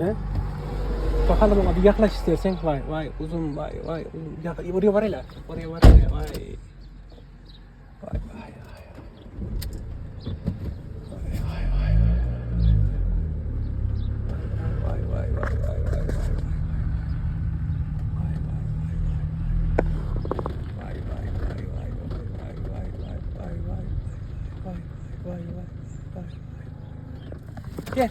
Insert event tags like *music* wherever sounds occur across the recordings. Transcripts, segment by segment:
He? Bakalım ama bir yaklaş istersen. Vay vay uzun vay vay uzun. Ya, oraya var hele. Oraya var hele vay. Vay vay vay. Vay vay vay. Vay vay vay vay vay vay vay. Gel.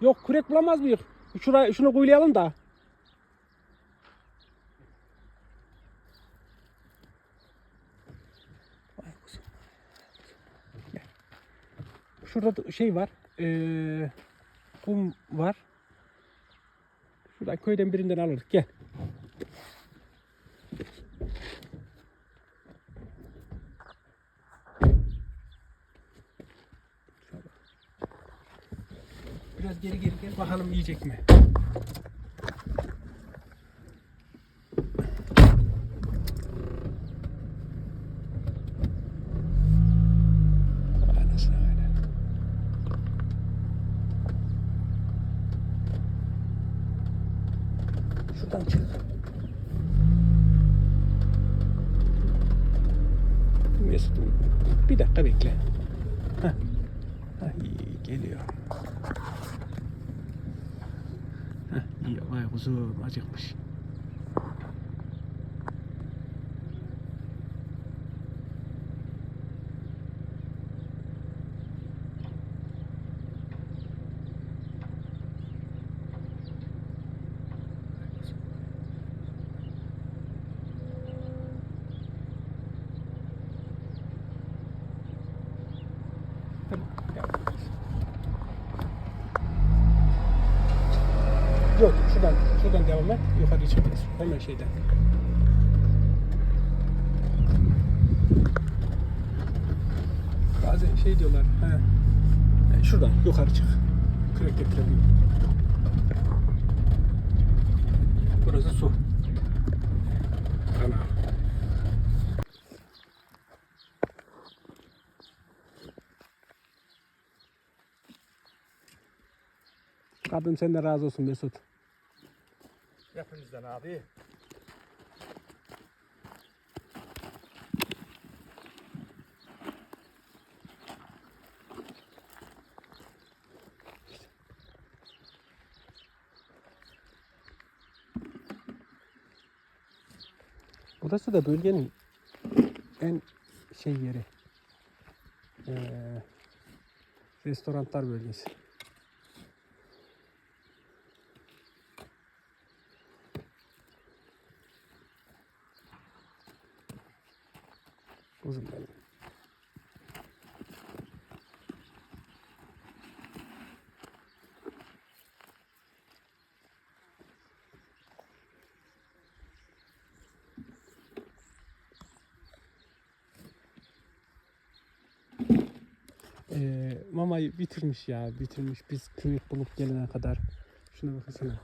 Yok kürek bulamaz mıyız? Şuraya şunu kuyulayalım da. Şurada da şey var. Ee, kum var. Şuradan köyden birinden alırız. Gel. Biraz geri geri gel bakalım yiyecek mi? Şuradan çık. Mesut bir dakika bekle. Heh. Ay, geliyor. 哎，我说，而且不行。Yukarı çıkıyoruz. Hemen şeyden. Bazen şey diyorlar. He. E, Şuradan yukarı çık. Kürek getirelim. Burası su. Ana. Rabbim senden razı olsun Mesut. Hepinizden abi. Burası da bölgenin en şey yeri. Ee, restoranlar bölgesi. Uzun benim. Ee, mamayı bitirmiş ya bitirmiş. Biz kürek bulup gelene kadar. Şuna bakasana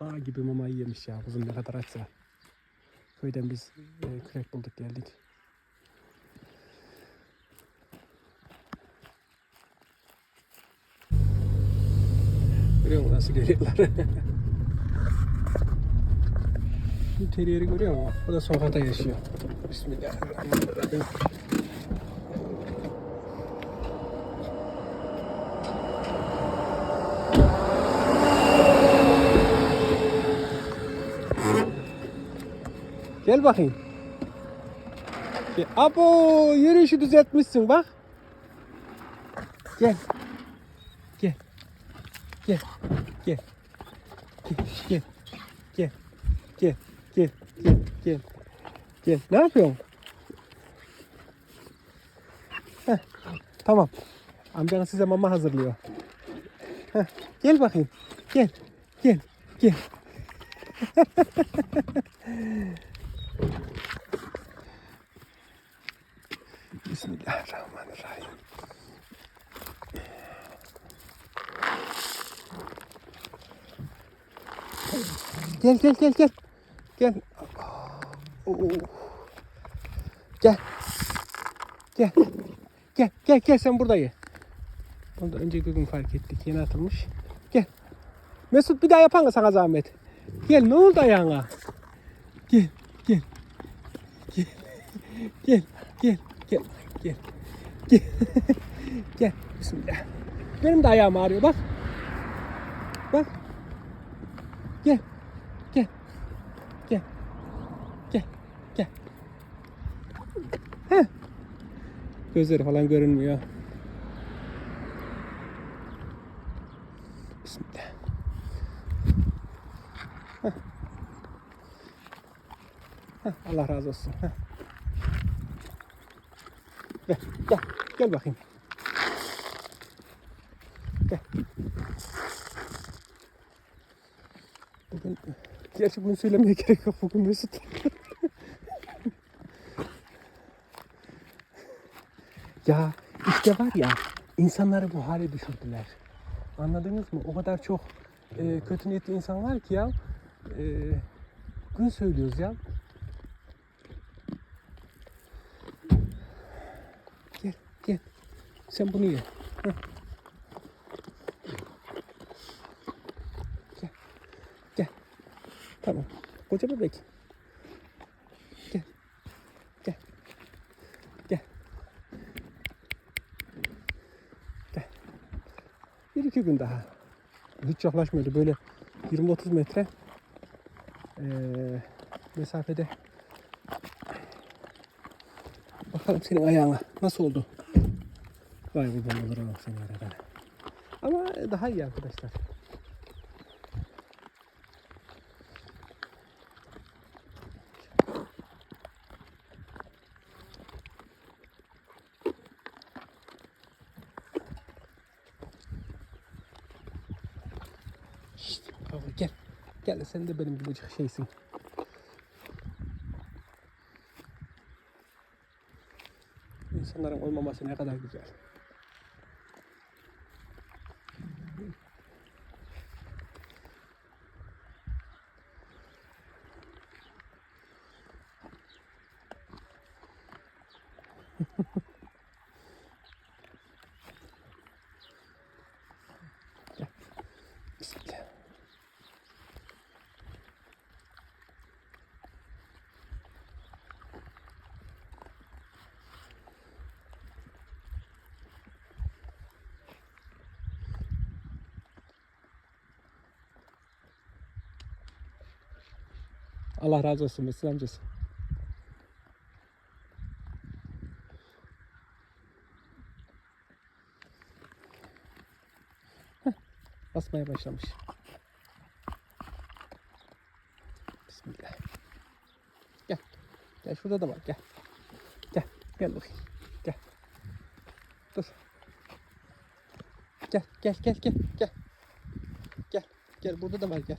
Bağ gibi mamayı yemiş ya kuzum ne kadar açsa köyden biz e, kürek bulduk geldik Görüyor musun nasıl geliyorlar? *laughs* Şu teriyeri görüyor musun? O da sokakta yaşıyor. Bismillahirrahmanirrahim. Gel bakayım. Abo yürüyüşü düzeltmişsin bak. Gel. Gel. Gel. Gel. Gel. Gel. Gel. Gel. Gel. Gel. Gel. Ne yapıyorsun? Heh. Tamam. Amcan size mama hazırlıyor. Heh, gel bakayım. Gel. Gel. Gel. Bismillahirrahmanirrahim. Gel gel gel gel. Gel. Oo. Gel. Gel. Gel gel gel sen burada ye. Onu da önceki gün fark ettik. Yeni atılmış. Gel. Mesut bir daha yapan sana zahmet. Gel ne oldu ayağına? Gel gel. Gel. Gel gel gel gel. Gel. gel. Bismillah. Benim de ayağım ağrıyor bak. Bak. Gel. Gel. Gel. Gel. Gel. Heh. Gözleri falan görünmüyor. Bismillah. Heh. Allah razı olsun. Gel, gel, gel bakayım. Gel. Bugün, gerçi bunu söylemeye *laughs* gerek yok bugün Mesut. *laughs* ya işte var ya insanları bu hale düşürdüler. Anladınız mı? O kadar çok e, kötü niyetli insan var ki ya. E, gün söylüyoruz ya. Gel. Sen bunu ye. Gel. Gel. Tamam. Koca bebek. Gel. Gel. Gel. Gel. Bir iki gün daha. Hiç yaklaşmıyordu. Böyle 20-30 metre eee, mesafede. Bakalım senin ayağına nasıl oldu? Vay kurban olurum seni yaradana. Ama daha iyi arkadaşlar. Şşt, kavga gel. Gel sen de benim gibicik şeysin. İnsanların olmaması ne kadar güzel. Allah razı olsun Mesut Basmaya başlamış. Bismillah. Gel. Gel şurada da var gel. Gel. Gel bakayım. Gel. Dur. Gel gel gel gel gel. Gel. Gel burada da var gel.